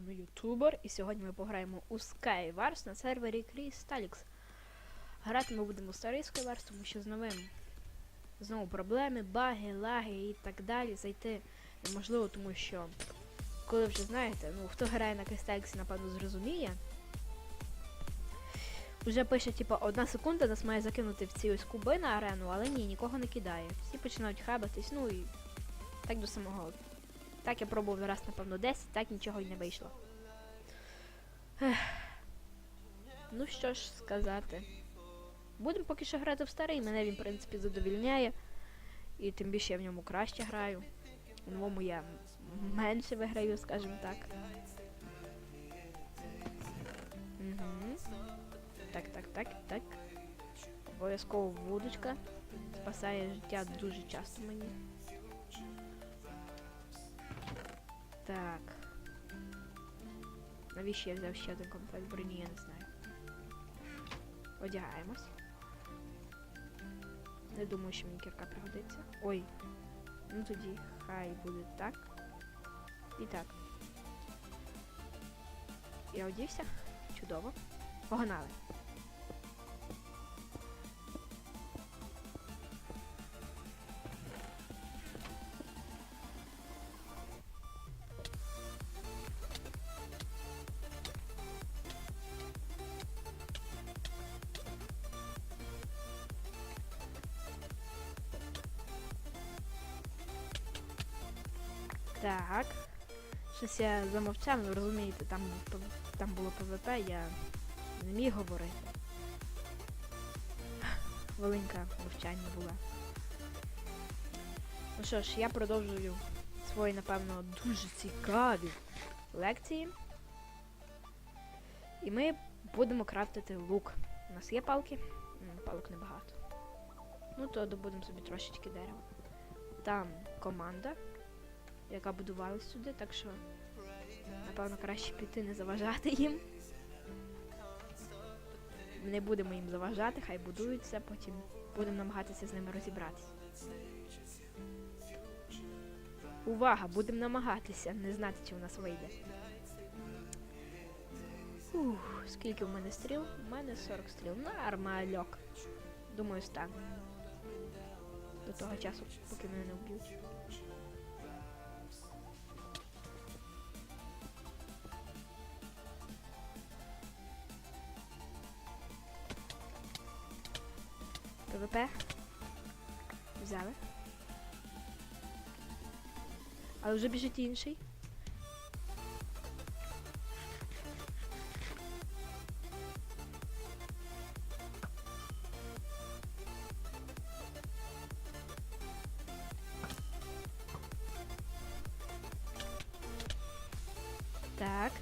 вами ютубер, і сьогодні ми пограємо у Skywars на сервері Crystalix. Грати ми будемо у старий Skywars, тому що з новим знову проблеми, баги, лаги і так далі. Зайти неможливо, тому що, коли вже знаєте, ну хто грає на Crystalix, напевно, зрозуміє. Уже пише, типа, одна секунда нас має закинути в ці ось куби на арену, але ні, нікого не кидає. Всі починають хабатись, ну і так до самого. Так я пробував раз, напевно, 10, так нічого й не вийшло. Ех. Ну що ж сказати. Будемо поки що грати в старий, мене він, в принципі, задовільняє. І тим більше я в ньому краще граю. У новому я менше виграю, скажімо так. Угу. Так, так, так, так. Обов'язково вудочка. Спасає життя дуже часто мені. Так. Навіщо я взяв ще один комплект броні, я не знаю. Одягаємось. Не думаю, що мені кірка пригодиться. Ой. Ну тоді хай буде так. І так. Я одівся. Чудово. Погнали. Так. Щось я замовчав, ну розумієте, там, там було ПВП, я не міг говорити. Хвилинка мовчання була. Ну що ж, я продовжую свої, напевно, дуже цікаві лекції. І ми будемо крафтити лук. У нас є палки? Палок небагато. Ну, то добудемо собі трошечки дерева. Там команда яка будувалась сюди, так що напевно краще піти не заважати їм. Не будемо їм заважати, хай будуються, потім будемо намагатися з ними розібратися. Увага! Будемо намагатися не знати, чи у нас вийде. Ух, скільки в мене стріл? У мене 40 стріл. Нормальок. Думаю, стану. До того часу, поки мене не вб'ють. ПВП. Взяли. Але вже біжить інший. Так.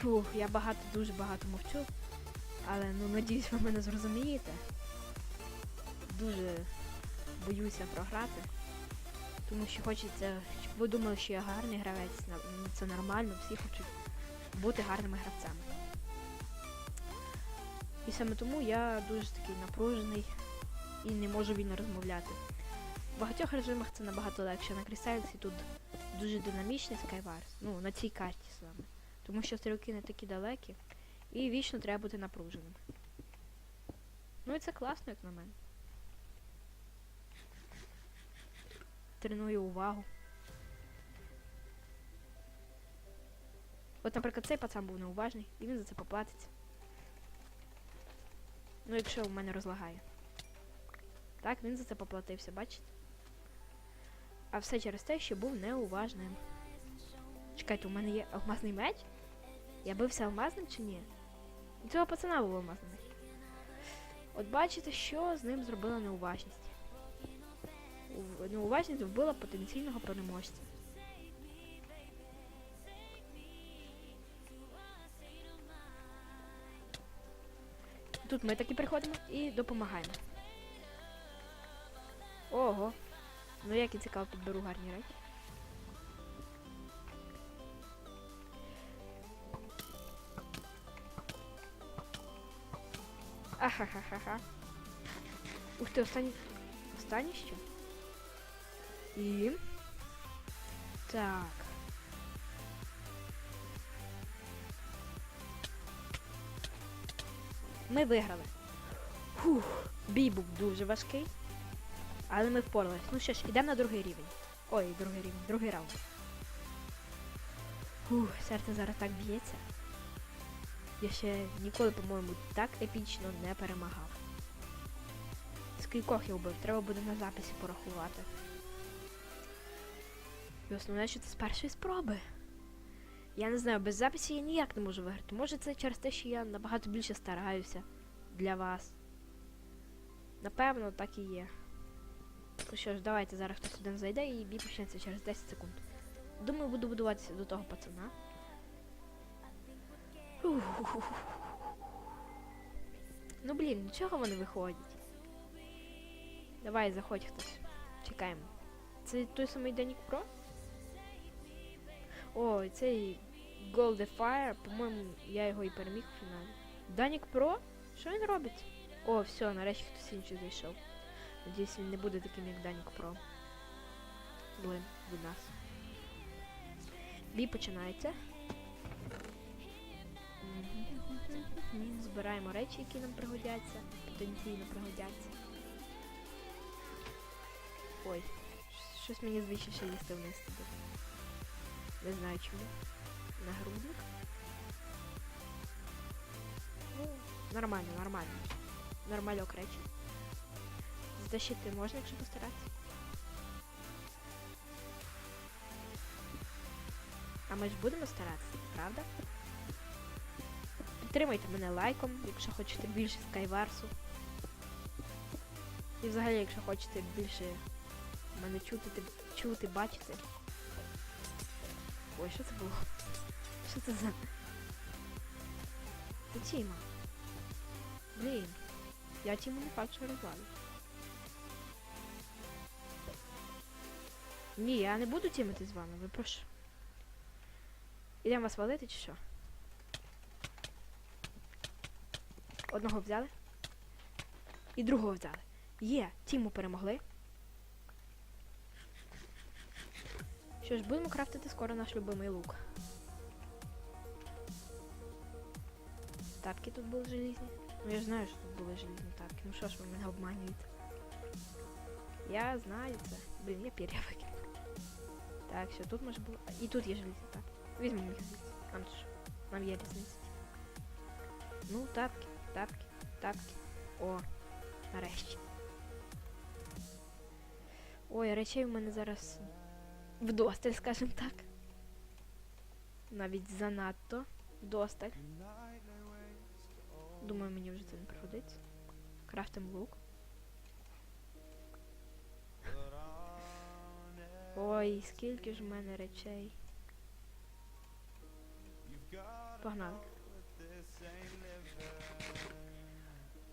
Фух, я багато, дуже багато мовчу. Але ну надіюсь, ви мене зрозумієте дуже боюся програти. Тому що хочеться, щоб ви думали, що я гарний гравець, це нормально, всі хочуть бути гарними гравцями. І саме тому я дуже такий напружений і не можу вільно розмовляти. В багатьох режимах це набагато легше. На Крісталексі тут дуже динамічний Skywars, ну, на цій карті саме. Тому що стрілки не такі далекі, і вічно треба бути напруженим. Ну і це класно, як на мене. Треную увагу. От, наприклад, цей пацан був неуважний, і він за це поплатиться. Ну, якщо в мене розлагає. Так, він за це поплатився, бачите? А все через те, що був неуважним. Чекайте, у мене є алмазний меч? Я бився алмазним чи ні? У цього пацана був алмазний меч. От бачите, що з ним зробила неуважність. Ув- неуважність вбила потенційного переможця. Тут ми таки приходимо і допомагаємо. Ого. Ну як і цікаво підберу гарні речі. Ахахахаха. Ух ти, останній. Останній що? І. Так. Ми виграли. Фух, бій був дуже важкий. Але ми впоралися. Ну що ж, йдемо на другий рівень. Ой, другий рівень, другий раунд. Фух, серце зараз так б'ється. Я ще ніколи, по-моєму, так епічно не перемагав. Скількох я вбив, треба буде на записі порахувати. І основне, що це з першої спроби. Я не знаю, без записі я ніяк не можу виграти. Може це через те, що я набагато більше стараюся для вас. Напевно, так і є. Ну що ж, давайте зараз хтось один зайде і бій почнеться через 10 секунд. Думаю, буду будуватися до того пацана. Ну блін, чого вони виходять? Давай, заходь хтось. Чекаємо. Це той самий Данік Про? О, цей Gold Fire, по-моєму, я його і переміг у фіналі. Данік Про? Що він робить? О, все, нарешті хтось інший зайшов. Надіюсь, він не буде таким, як Данік Про. Блин, від нас. Бій починається. Збираємо речі, які нам пригодяться. Потенційно пригодяться. Ой, щось мені звичайно ще їсти вниз туди. Не знаю чому. Нагрудник. Ну, нормально, нормально. Нормальок речі. Затащити можна, якщо постаратися. А ми ж будемо старатися, правда? Підтримайте мене лайком, якщо хочете більше скайварсу. І взагалі, якщо хочете більше мене чути, чути, бачити. Ой, що це було? Що це за. Це Тіма. Блін. Я Тіму не що розвалю. Ні, я не буду тімити з вами, ви прошу. Ідемо вас валити чи що? Одного взяли. І другого взяли. Є, Тіму перемогли. Що ж, будемо крафтити скоро наш любимий лук. Тапки тут були желізні. Ну я ж знаю, що тут були желізні тапки. Ну що ж ви мене обманюєте? Я знаю це. Блін, я пір'я викину. Так, що тут може було. І тут є желізні тапки. Візьмемо їх звідси. Нам ж. Нам є різниця. Ну, тапки, тапки, тапки. О, нарешті. Ой, речей у мене зараз вдосталь, скажімо так. Навіть занадто вдосталь. Думаю, мені вже це не пригодиться. Крафтим лук. Ой, скільки ж в мене речей. Погнали.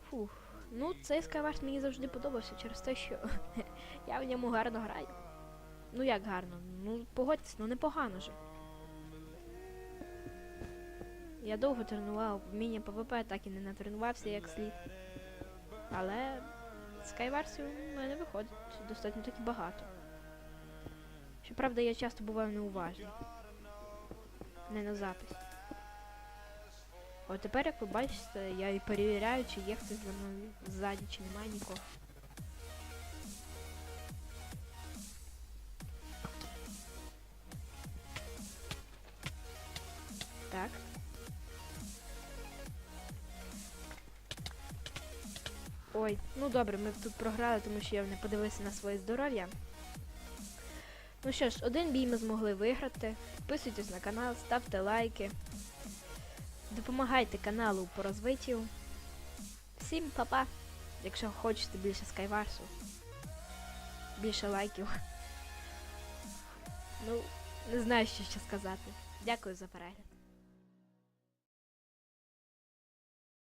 Фух. Ну, цей Skywars мені завжди подобався через те, що я в ньому гарно граю. Ну як гарно? Ну погодьтесь, ну непогано же. Я довго тренував вміння ПВП, так і не натренувався як слід. Але скайварсів у мене виходить достатньо таки багато. Щоправда, я часто буваю неуважний. Не на запис. От тепер, як ви бачите, я і перевіряю, чи є хтось за мною ззаді, чи немає нікого. Ой, ну добре, ми тут програли, тому що я не подивився на своє здоров'я. Ну що ж, один бій ми змогли виграти. Підписуйтесь на канал, ставте лайки. Допомагайте каналу по розвиттю. Всім па-па! Якщо хочете більше скайварсу. Більше лайків. Ну, не знаю, що ще сказати. Дякую за перегляд.